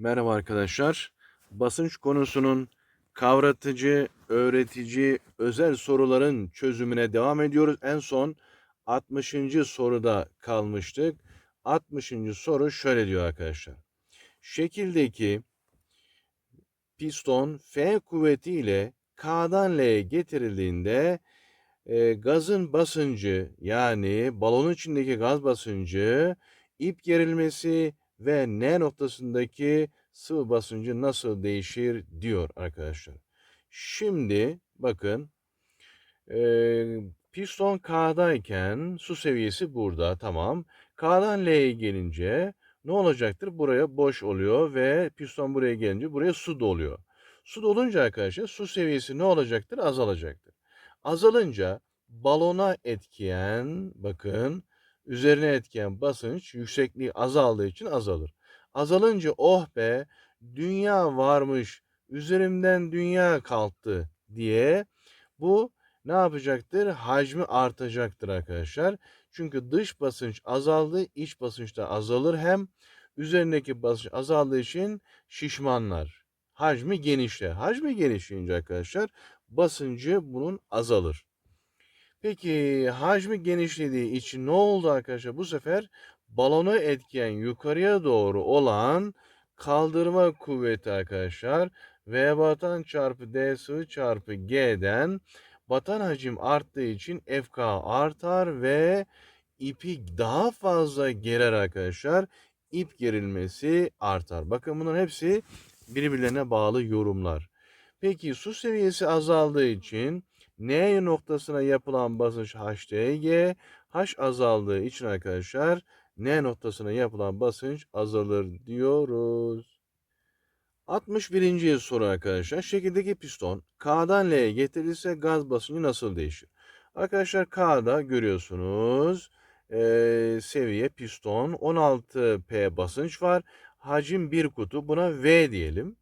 Merhaba arkadaşlar. Basınç konusunun kavratıcı, öğretici, özel soruların çözümüne devam ediyoruz. En son 60. soruda kalmıştık. 60. soru şöyle diyor arkadaşlar. Şekildeki piston F kuvvetiyle K'dan L'ye getirildiğinde e, gazın basıncı yani balonun içindeki gaz basıncı, ip gerilmesi ve N noktasındaki sıvı basıncı nasıl değişir diyor arkadaşlar. Şimdi bakın e, piston K'dayken su seviyesi burada tamam. K'dan L'ye gelince ne olacaktır? Buraya boş oluyor ve piston buraya gelince buraya su doluyor. Su dolunca arkadaşlar su seviyesi ne olacaktır? Azalacaktır. Azalınca balona etkiyen bakın üzerine etkiyen basınç yüksekliği azaldığı için azalır. Azalınca oh be dünya varmış üzerimden dünya kalktı diye bu ne yapacaktır? Hacmi artacaktır arkadaşlar. Çünkü dış basınç azaldı, iç basınç da azalır. Hem üzerindeki basınç azaldığı için şişmanlar. Hacmi genişler. Hacmi genişleyince arkadaşlar basıncı bunun azalır. Peki hacmi genişlediği için ne oldu arkadaşlar? Bu sefer balonu etkileyen yukarıya doğru olan kaldırma kuvveti arkadaşlar V batan çarpı D sıvı çarpı G'den batan hacim arttığı için FK artar ve ipi daha fazla gerer arkadaşlar. İp gerilmesi artar. Bakın bunların hepsi birbirlerine bağlı yorumlar. Peki su seviyesi azaldığı için N noktasına yapılan basınç HDG, H azaldığı için arkadaşlar N noktasına yapılan basınç azalır diyoruz. 61. soru arkadaşlar. Şekildeki piston K'dan L'ye getirilirse gaz basıncı nasıl değişir? Arkadaşlar K'da görüyorsunuz ee, seviye piston 16 P basınç var. Hacim bir kutu buna V diyelim.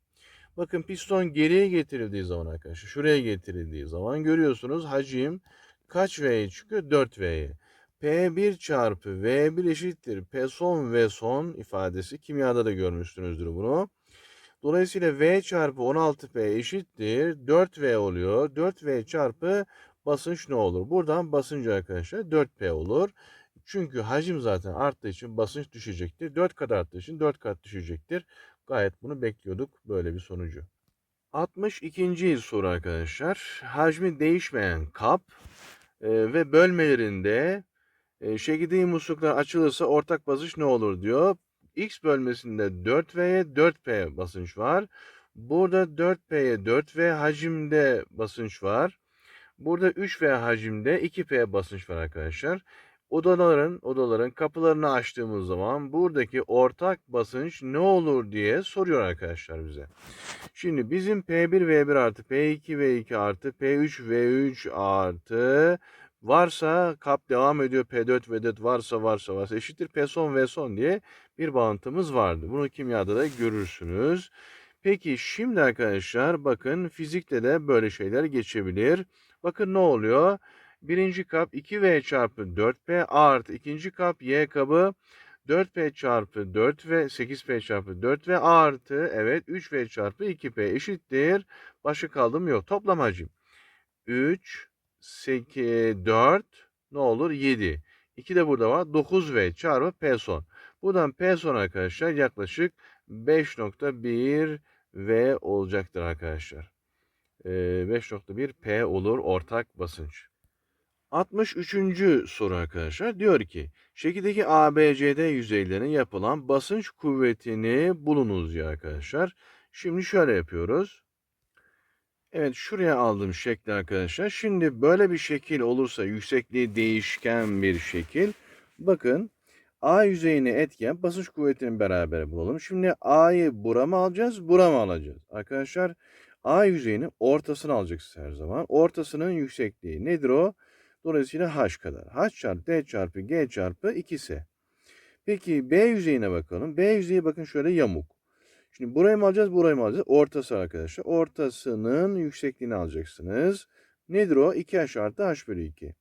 Bakın piston geriye getirildiği zaman arkadaşlar şuraya getirildiği zaman görüyorsunuz hacim kaç V'ye çıkıyor? 4 V'ye. P1 çarpı V1 eşittir. P son V son ifadesi kimyada da görmüşsünüzdür bunu. Dolayısıyla V çarpı 16P eşittir. 4V oluyor. 4V çarpı basınç ne olur? Buradan basınç arkadaşlar 4P olur. Çünkü hacim zaten arttığı için basınç düşecektir. 4 kat arttığı için 4 kat düşecektir. Gayet bunu bekliyorduk böyle bir sonucu. 62. soru arkadaşlar. Hacmi değişmeyen kap e, ve bölmelerinde e, şekildeki musluklar açılırsa ortak basınç ne olur diyor. X bölmesinde 4V'ye 4P basınç var. Burada 4P'ye 4V hacimde basınç var. Burada 3V hacimde 2P basınç var arkadaşlar. Odaların, odaların kapılarını açtığımız zaman buradaki ortak basınç ne olur diye soruyor arkadaşlar bize. Şimdi bizim P1 V1 artı P2 V2 artı P3 V3 artı varsa kap devam ediyor P4 V4 varsa varsa varsa eşittir P son V son diye bir bağıntımız vardı. Bunu kimyada da görürsünüz. Peki şimdi arkadaşlar bakın fizikte de böyle şeyler geçebilir. Bakın ne oluyor? Birinci kap 2V çarpı 4P artı ikinci kap Y kabı 4P çarpı 4V 8P çarpı 4V artı evet 3V çarpı 2P eşittir. Başka kaldım yok. Toplam hacim. 3, 8, 4 ne olur? 7. 2 de burada var. 9V çarpı P son. Buradan P son arkadaşlar yaklaşık 5.1 V olacaktır arkadaşlar. 5.1 P olur ortak basınç. 63. soru arkadaşlar diyor ki şekildeki ABCD yüzeylerine yapılan basınç kuvvetini bulunuz ya arkadaşlar. Şimdi şöyle yapıyoruz. Evet şuraya aldığım şekli arkadaşlar. Şimdi böyle bir şekil olursa yüksekliği değişken bir şekil. Bakın A yüzeyine etken basınç kuvvetini beraber bulalım. Şimdi A'yı bura mı alacağız, bura mı alacağız? Arkadaşlar A yüzeyinin ortasını alacaksınız her zaman. Ortasının yüksekliği nedir o? Dolayısıyla H kadar. H çarpı D çarpı G çarpı 2S. Peki B yüzeyine bakalım. B yüzeyi bakın şöyle yamuk. Şimdi burayı mı alacağız, burayı mı alacağız? Ortası arkadaşlar. Ortasının yüksekliğini alacaksınız. Nedir o? 2H artı H bölü 2.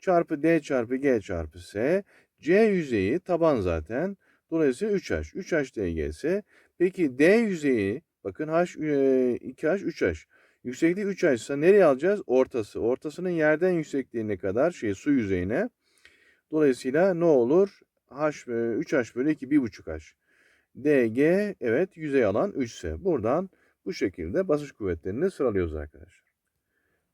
Çarpı D çarpı G çarpı S. C yüzeyi taban zaten. Dolayısıyla 3H. 3H DGS. Peki D yüzeyi bakın H, e, 2H, 3H. Yüksekliği 3H ise nereye alacağız? Ortası. Ortasının yerden yüksekliğine kadar şey su yüzeyine. Dolayısıyla ne olur? H, 3H bölü 2, 1,5H. DG evet yüzey alan 3 ise. Buradan bu şekilde basınç kuvvetlerini sıralıyoruz arkadaşlar.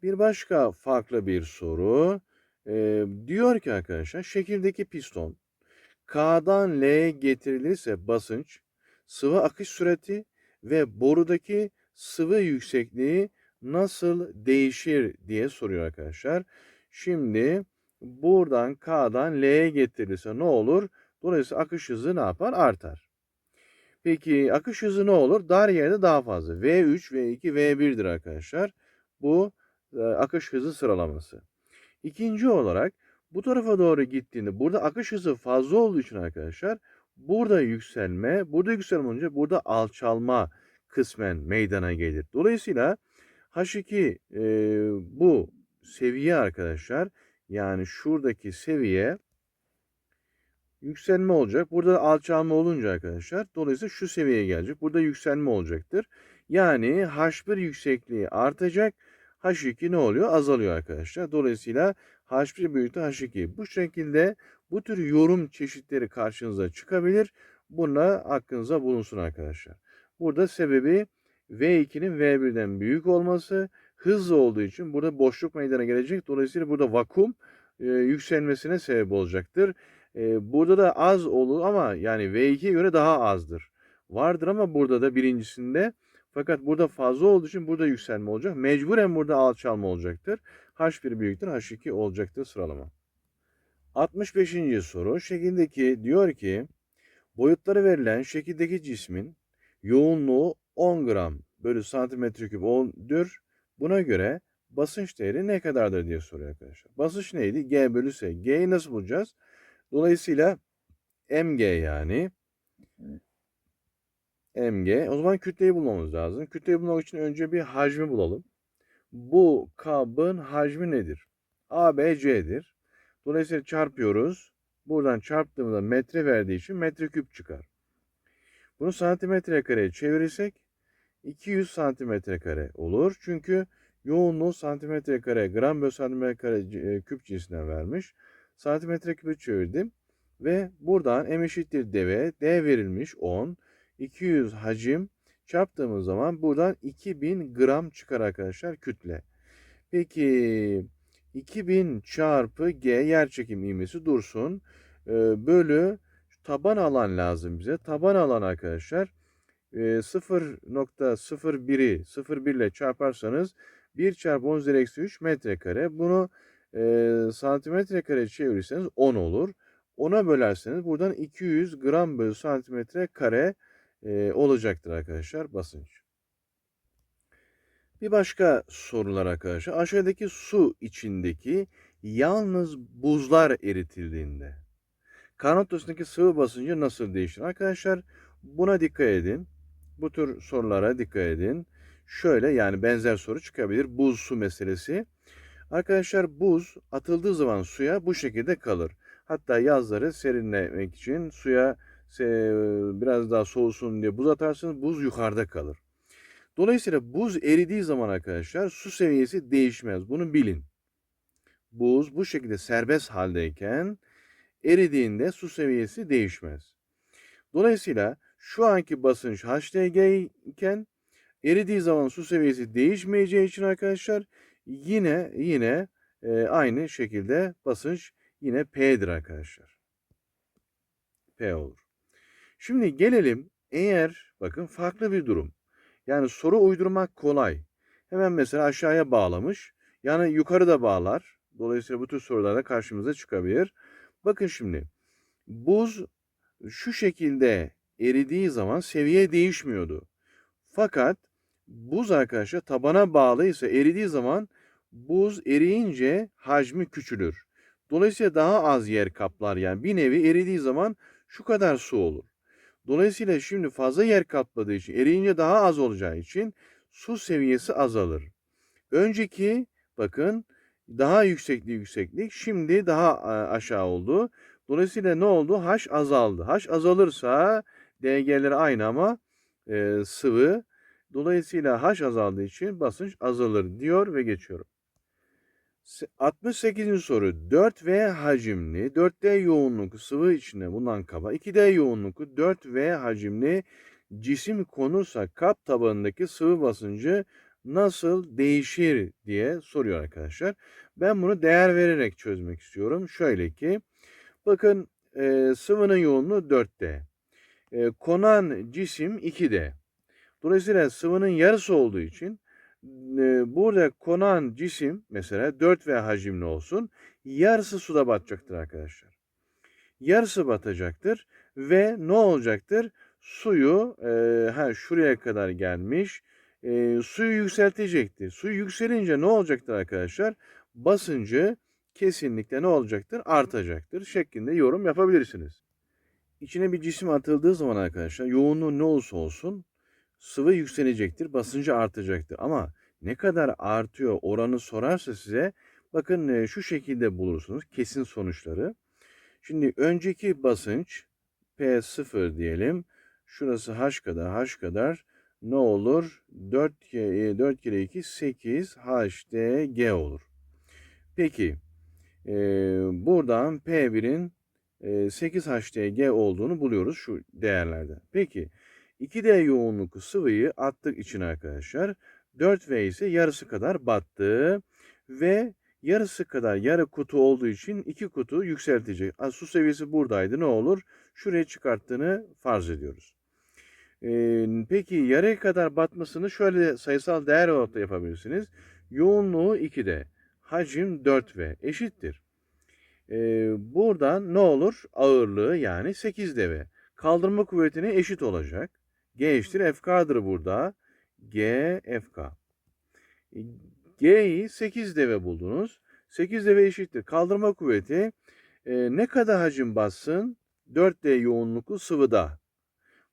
Bir başka farklı bir soru. Ee, diyor ki arkadaşlar şekildeki piston K'dan L'ye getirilirse basınç, sıvı akış sürati ve borudaki sıvı yüksekliği nasıl değişir diye soruyor arkadaşlar. Şimdi buradan K'dan L'ye getirilirse ne olur? Dolayısıyla akış hızı ne yapar? Artar. Peki akış hızı ne olur? Dar yerde daha fazla. V3, V2, V1'dir arkadaşlar. Bu e, akış hızı sıralaması. İkinci olarak bu tarafa doğru gittiğinde burada akış hızı fazla olduğu için arkadaşlar burada yükselme, burada yükselme olunca burada alçalma kısmen meydana gelir. Dolayısıyla H2 e, bu seviye arkadaşlar yani şuradaki seviye yükselme olacak. Burada alçalma olunca arkadaşlar dolayısıyla şu seviyeye gelecek. Burada yükselme olacaktır. Yani H1 yüksekliği artacak. H2 ne oluyor? Azalıyor arkadaşlar. Dolayısıyla H1 büyüktür H2. Bu şekilde bu tür yorum çeşitleri karşınıza çıkabilir. Buna aklınıza bulunsun arkadaşlar. Burada sebebi V2'nin V1'den büyük olması hızlı olduğu için burada boşluk meydana gelecek. Dolayısıyla burada vakum e, yükselmesine sebep olacaktır. E, burada da az olur ama yani V2'ye göre daha azdır. Vardır ama burada da birincisinde fakat burada fazla olduğu için burada yükselme olacak. Mecburen burada alçalma olacaktır. H1 büyüktür, H2 olacaktır sıralama. 65. soru şekildeki diyor ki boyutları verilen şekildeki cismin yoğunluğu 10 gram bölü santimetre küp 10'dür. Buna göre basınç değeri ne kadardır diye soruyor arkadaşlar. Basınç neydi? G bölü S. G'yi nasıl bulacağız? Dolayısıyla mg yani mg. O zaman kütleyi bulmamız lazım. Kütleyi bulmak için önce bir hacmi bulalım. Bu kabın hacmi nedir? ABC'dir. Dolayısıyla çarpıyoruz. Buradan çarptığımızda metre verdiği için metre küp çıkar. Bunu santimetre kareye çevirirsek 200 santimetre kare olur. Çünkü yoğunluğu santimetre kare, gram bölü santimetre kare e, küp cinsinden vermiş. Santimetre küpü çevirdim. Ve buradan m eşittir deve, d verilmiş 10. 200 hacim çarptığımız zaman buradan 2000 gram çıkar arkadaşlar kütle. Peki 2000 çarpı g yerçekim ivmesi dursun. Ee, bölü taban alan lazım bize. Taban alan arkadaşlar e, 0.01'i 0,1 ile çarparsanız 1 çarpı 10 üzeri eksi 3 metrekare. Bunu e, santimetre kare çevirirseniz 10 olur. 10'a bölerseniz buradan 200 gram bölü santimetre kare e, olacaktır arkadaşlar basınç. Bir başka sorular arkadaşlar. Aşağıdaki su içindeki yalnız buzlar eritildiğinde kanat sıvı basıncı nasıl değişir? Arkadaşlar buna dikkat edin. Bu tür sorulara dikkat edin. Şöyle yani benzer soru çıkabilir. Buz su meselesi. Arkadaşlar buz atıldığı zaman suya bu şekilde kalır. Hatta yazları serinlemek için suya biraz daha soğusun diye buz atarsınız buz yukarıda kalır. Dolayısıyla buz eridiği zaman arkadaşlar su seviyesi değişmez. Bunu bilin. Buz bu şekilde serbest haldeyken eridiğinde su seviyesi değişmez. Dolayısıyla şu anki basınç HDG iken eridiği zaman su seviyesi değişmeyeceği için arkadaşlar yine yine e, aynı şekilde basınç yine P'dir arkadaşlar. P olur. Şimdi gelelim eğer bakın farklı bir durum. Yani soru uydurmak kolay. Hemen mesela aşağıya bağlamış. Yani yukarı da bağlar. Dolayısıyla bu tür sorularda karşımıza çıkabilir. Bakın şimdi buz şu şekilde eridiği zaman seviye değişmiyordu. Fakat buz arkadaşlar tabana bağlıysa eridiği zaman buz eriyince hacmi küçülür. Dolayısıyla daha az yer kaplar yani bir nevi eridiği zaman şu kadar su olur. Dolayısıyla şimdi fazla yer kapladığı için eriyince daha az olacağı için su seviyesi azalır. Önceki bakın daha yükseklik yükseklik şimdi daha aşağı oldu. Dolayısıyla ne oldu? H azaldı. H azalırsa DG'leri aynı ama e, sıvı. Dolayısıyla H azaldığı için basınç azalır diyor ve geçiyorum. Se- 68. soru 4V hacimli 4D yoğunluklu sıvı içinde bulunan kaba 2D yoğunluklu 4V hacimli cisim konursa kap tabanındaki sıvı basıncı nasıl değişir diye soruyor arkadaşlar. Ben bunu değer vererek çözmek istiyorum. Şöyle ki bakın e, sıvının yoğunluğu 4D. E, konan cisim 2D. Dolayısıyla sıvının yarısı olduğu için e, burada konan cisim mesela 4V hacimli olsun. Yarısı suda batacaktır arkadaşlar. Yarısı batacaktır ve ne olacaktır? Suyu e, ha şuraya kadar gelmiş. E, suyu yükseltecektir. Su yükselince ne olacaktır arkadaşlar? Basıncı kesinlikle ne olacaktır? Artacaktır şeklinde yorum yapabilirsiniz. İçine bir cisim atıldığı zaman arkadaşlar yoğunluğu ne olursa olsun sıvı yükselecektir, basıncı artacaktır. Ama ne kadar artıyor oranı sorarsa size bakın şu şekilde bulursunuz kesin sonuçları. Şimdi önceki basınç P0 diyelim. Şurası H kadar H kadar ne olur? 4, ke- e, 4 kere 2 8 HDG olur. Peki e, buradan P1'in e, 8 HDG olduğunu buluyoruz şu değerlerde. Peki 2D yoğunluklu sıvıyı attık içine arkadaşlar. 4V ise yarısı kadar battı ve yarısı kadar yarı kutu olduğu için iki kutu yükseltecek. Su seviyesi buradaydı ne olur? Şuraya çıkarttığını farz ediyoruz. Ee, peki yarıya kadar batmasını şöyle sayısal değer olarak da yapabilirsiniz. Yoğunluğu 2'de, hacim 4V eşittir. Ee, buradan ne olur? Ağırlığı yani 8 deve. Kaldırma kuvvetine eşit olacak. G eşittir FK'dır burada. G FK. G'yi 8 deve buldunuz. 8 deve eşittir. Kaldırma kuvveti e, ne kadar hacim bassın? 4D yoğunluklu sıvıda.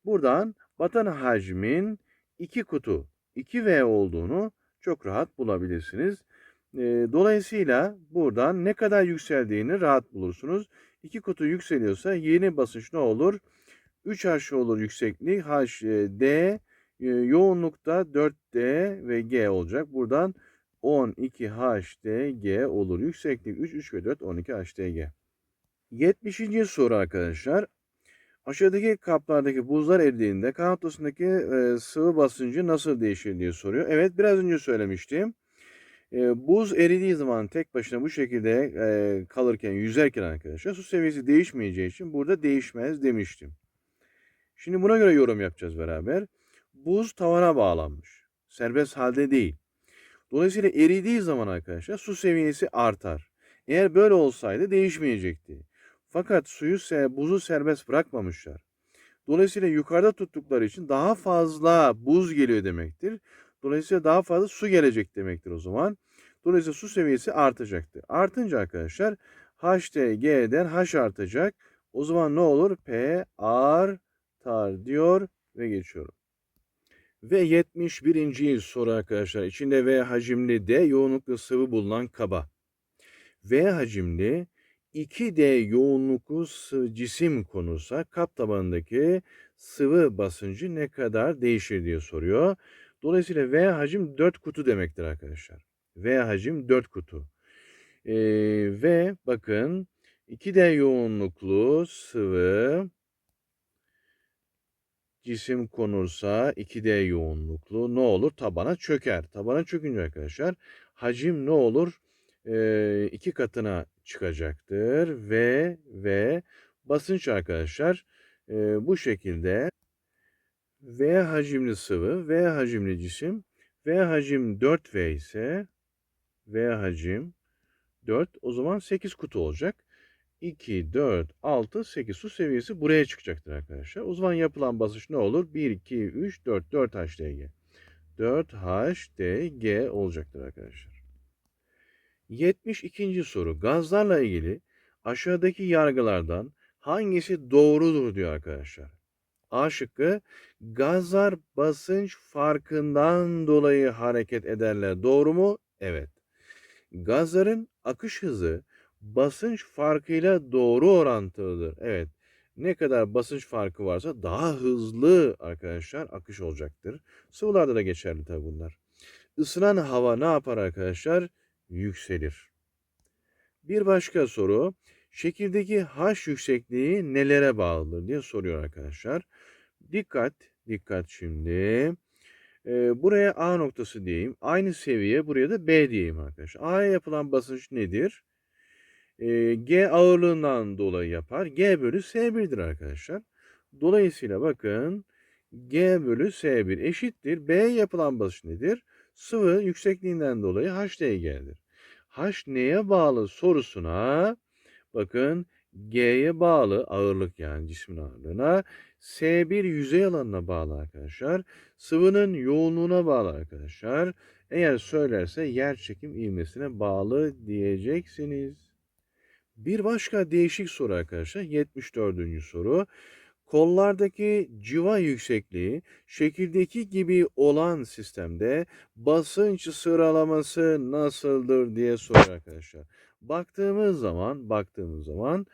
Buradan batan hacmin 2 kutu 2V olduğunu çok rahat bulabilirsiniz. E, dolayısıyla buradan ne kadar yükseldiğini rahat bulursunuz. 2 kutu yükseliyorsa yeni basınç ne olur? 3H olur yüksekliği. H, e, D e, yoğunlukta 4D ve G olacak. Buradan 12 HDG olur. Yükseklik 3, 3 ve 4 12 HDG. 70. soru arkadaşlar. Aşağıdaki kaplardaki buzlar eridiğinde kanat dosundaki e, sıvı basıncı nasıl değişir diye soruyor. Evet biraz önce söylemiştim. E, buz eridiği zaman tek başına bu şekilde e, kalırken yüzerken arkadaşlar su seviyesi değişmeyeceği için burada değişmez demiştim. Şimdi buna göre yorum yapacağız beraber. Buz tavana bağlanmış. Serbest halde değil. Dolayısıyla eridiği zaman arkadaşlar su seviyesi artar. Eğer böyle olsaydı değişmeyecekti. Fakat suyu buzu serbest bırakmamışlar. Dolayısıyla yukarıda tuttukları için daha fazla buz geliyor demektir. Dolayısıyla daha fazla su gelecek demektir o zaman. Dolayısıyla su seviyesi artacaktır. Artınca arkadaşlar HTG'den H artacak. O zaman ne olur? P artar diyor ve geçiyorum. Ve 71. soru arkadaşlar. İçinde V hacimli D yoğunluklu sıvı bulunan kaba. V hacimli 2D yoğunluklu cisim konulsa kap tabanındaki sıvı basıncı ne kadar değişir diye soruyor. Dolayısıyla V hacim 4 kutu demektir arkadaşlar. V hacim 4 kutu. Ee, ve bakın 2D yoğunluklu sıvı cisim konursa 2D yoğunluklu ne olur? Tabana çöker. Tabana çökünce arkadaşlar hacim ne olur? Ee, katına çıkacaktır ve ve basınç arkadaşlar e, bu şekilde V hacimli sıvı, V hacimli cisim, V hacim 4V ise V hacim 4 o zaman 8 kutu olacak. 2, 4, 6, 8 su seviyesi buraya çıkacaktır arkadaşlar. O zaman yapılan basınç ne olur? 1, 2, 3, 4, 4 HDG. 4 HDG olacaktır arkadaşlar. 72. soru. Gazlarla ilgili aşağıdaki yargılardan hangisi doğrudur diyor arkadaşlar. A şıkkı gazlar basınç farkından dolayı hareket ederler. Doğru mu? Evet. Gazların akış hızı basınç farkıyla doğru orantılıdır. Evet. Ne kadar basınç farkı varsa daha hızlı arkadaşlar akış olacaktır. Sıvılarda da geçerli tabi bunlar. Isınan hava ne yapar arkadaşlar? Yükselir. Bir başka soru. Şekildeki H yüksekliği nelere bağlıdır diye soruyor arkadaşlar. Dikkat, dikkat şimdi. Ee, buraya A noktası diyeyim. Aynı seviye buraya da B diyeyim arkadaşlar. A'ya yapılan basınç nedir? Ee, G ağırlığından dolayı yapar. G bölü S1'dir arkadaşlar. Dolayısıyla bakın G bölü S1 eşittir. B yapılan basınç nedir? Sıvı yüksekliğinden dolayı HDG'dir. H neye bağlı sorusuna bakın G'ye bağlı ağırlık yani cismin ağırlığına S1 yüzey alanına bağlı arkadaşlar. Sıvının yoğunluğuna bağlı arkadaşlar. Eğer söylerse yer çekim ivmesine bağlı diyeceksiniz. Bir başka değişik soru arkadaşlar 74. soru. Kollardaki civa yüksekliği şekildeki gibi olan sistemde basınç sıralaması nasıldır diye soruyor arkadaşlar. Baktığımız zaman, baktığımız zaman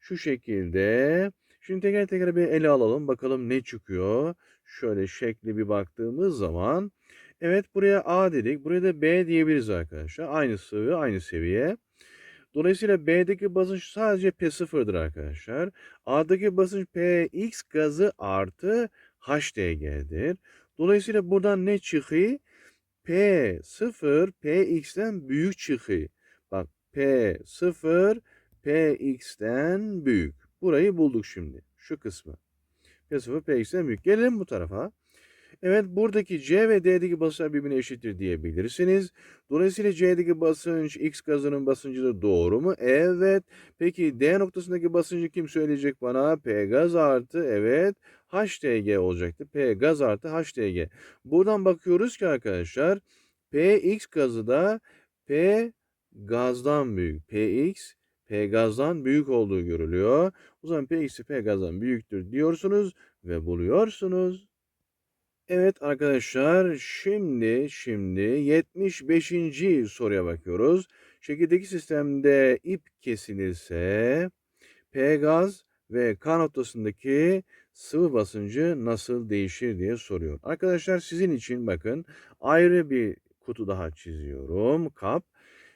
şu şekilde. Şimdi teker teker bir ele alalım. Bakalım ne çıkıyor. Şöyle şekli bir baktığımız zaman. Evet buraya A dedik. Buraya da B diyebiliriz arkadaşlar. Aynı sıvı, aynı seviye. Dolayısıyla B'deki basınç sadece P0'dır arkadaşlar. A'daki basınç Px gazı artı HDG'dir. Dolayısıyla buradan ne çıkıyor? P0 Px'ten büyük çıkıyor. Bak P0 Px'ten büyük. Burayı bulduk şimdi. Şu kısmı. P0 Px'ten büyük. Gelelim bu tarafa. Evet buradaki C ve D'deki basınçlar birbirine eşittir diyebilirsiniz. Dolayısıyla C'deki basınç X gazının basıncıdır. Doğru mu? Evet. Peki D noktasındaki basıncı kim söyleyecek bana? P gaz artı evet. HDG olacaktı. P gaz artı HDG. Buradan bakıyoruz ki arkadaşlar PX gazı da P gazdan büyük. PX P gazdan büyük olduğu görülüyor. O zaman Px'i P gazdan büyüktür diyorsunuz ve buluyorsunuz. Evet arkadaşlar şimdi şimdi 75. soruya bakıyoruz. Şekildeki sistemde ip kesilirse P gaz ve K noktasındaki sıvı basıncı nasıl değişir diye soruyor. Arkadaşlar sizin için bakın ayrı bir kutu daha çiziyorum. Kap.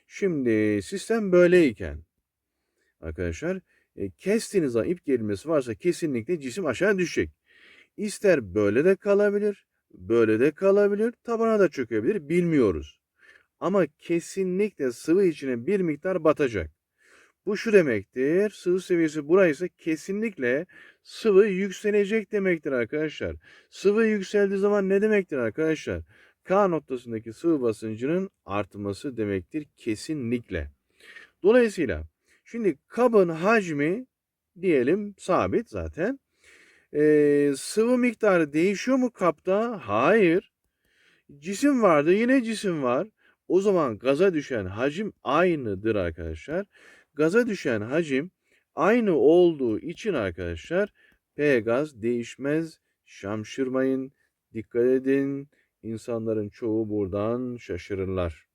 Şimdi sistem böyleyken arkadaşlar e, kestiğiniz zaman ip gerilmesi varsa kesinlikle cisim aşağı düşecek. İster böyle de kalabilir, böyle de kalabilir, tabana da çökebilir bilmiyoruz. Ama kesinlikle sıvı içine bir miktar batacak. Bu şu demektir. Sıvı seviyesi buraysa kesinlikle sıvı yükselecek demektir arkadaşlar. Sıvı yükseldiği zaman ne demektir arkadaşlar? K noktasındaki sıvı basıncının artması demektir kesinlikle. Dolayısıyla şimdi kabın hacmi diyelim sabit zaten. Ee, sıvı miktarı değişiyor mu kapta? Hayır. Cisim vardı yine cisim var. O zaman gaza düşen hacim aynıdır arkadaşlar. Gaza düşen hacim aynı olduğu için arkadaşlar P gaz değişmez. Şamşırmayın. Dikkat edin. İnsanların çoğu buradan şaşırırlar.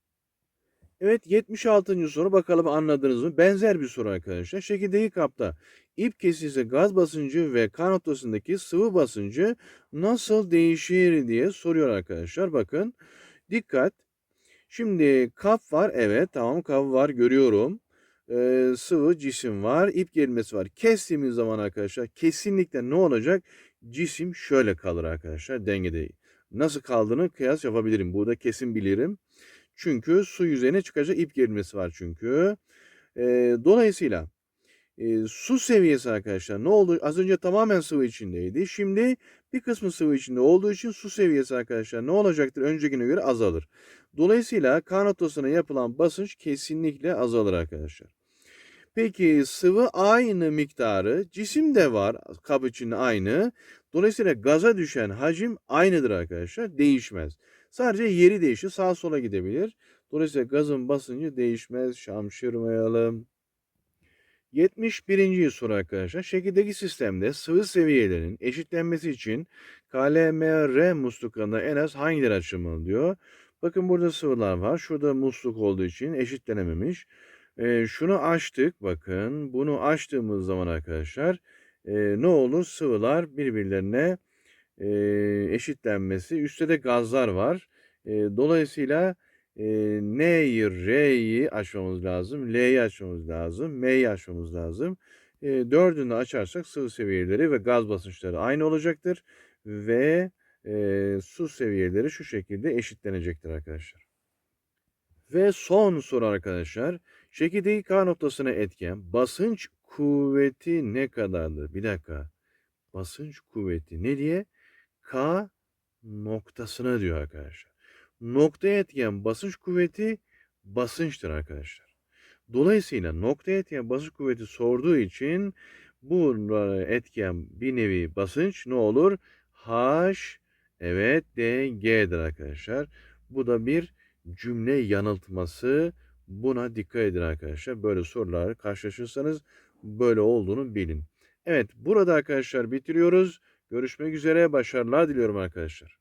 Evet 76. soru bakalım anladınız mı? Benzer bir soru arkadaşlar. Şekildeki kapta ip kesilse gaz basıncı ve kan noktasındaki sıvı basıncı nasıl değişir diye soruyor arkadaşlar. Bakın dikkat. Şimdi kap var. Evet tamam kap var görüyorum. Ee, sıvı cisim var. ip gerilmesi var. Kestiğimiz zaman arkadaşlar kesinlikle ne olacak? Cisim şöyle kalır arkadaşlar dengede. Nasıl kaldığını kıyas yapabilirim. Burada kesin bilirim. Çünkü su yüzeyine çıkacak ip gerilmesi var çünkü. E, dolayısıyla e, su seviyesi arkadaşlar ne oldu? Az önce tamamen sıvı içindeydi. Şimdi bir kısmı sıvı içinde olduğu için su seviyesi arkadaşlar ne olacaktır? Öncekine göre azalır. Dolayısıyla kan noktasına yapılan basınç kesinlikle azalır arkadaşlar. Peki sıvı aynı miktarı cisim de var kap içinde aynı. Dolayısıyla gaza düşen hacim aynıdır arkadaşlar değişmez. Sadece yeri değişir sağa sola gidebilir. Dolayısıyla gazın basıncı değişmez şamşırmayalım. 71. soru arkadaşlar. Şekildeki sistemde sıvı seviyelerinin eşitlenmesi için KLMR musluklarında en az hangileri açılmalı diyor. Bakın burada sıvılar var. Şurada musluk olduğu için eşitlenememiş. Eee, şunu açtık bakın. Bunu açtığımız zaman arkadaşlar eee, ne olur? Sıvılar birbirlerine eee, eşitlenmesi. Üstte de gazlar var. Eee, dolayısıyla eee, N'yi, R'yi açmamız lazım. L'yi açmamız lazım. M'yi açmamız lazım. Eee, dördünü açarsak sıvı seviyeleri ve gaz basınçları aynı olacaktır. Ve eee, su seviyeleri şu şekilde eşitlenecektir arkadaşlar. Ve son soru arkadaşlar. Çekirdeği K noktasına etken basınç kuvveti ne kadardır? Bir dakika. Basınç kuvveti ne diye? K noktasına diyor arkadaşlar. Noktaya etken basınç kuvveti basınçtır arkadaşlar. Dolayısıyla noktaya etken basınç kuvveti sorduğu için bu e, etken bir nevi basınç ne olur? H evet dg'dir arkadaşlar. Bu da bir cümle yanıltması. Buna dikkat edin arkadaşlar. Böyle sorular karşılaşırsanız böyle olduğunu bilin. Evet burada arkadaşlar bitiriyoruz. Görüşmek üzere. Başarılar diliyorum arkadaşlar.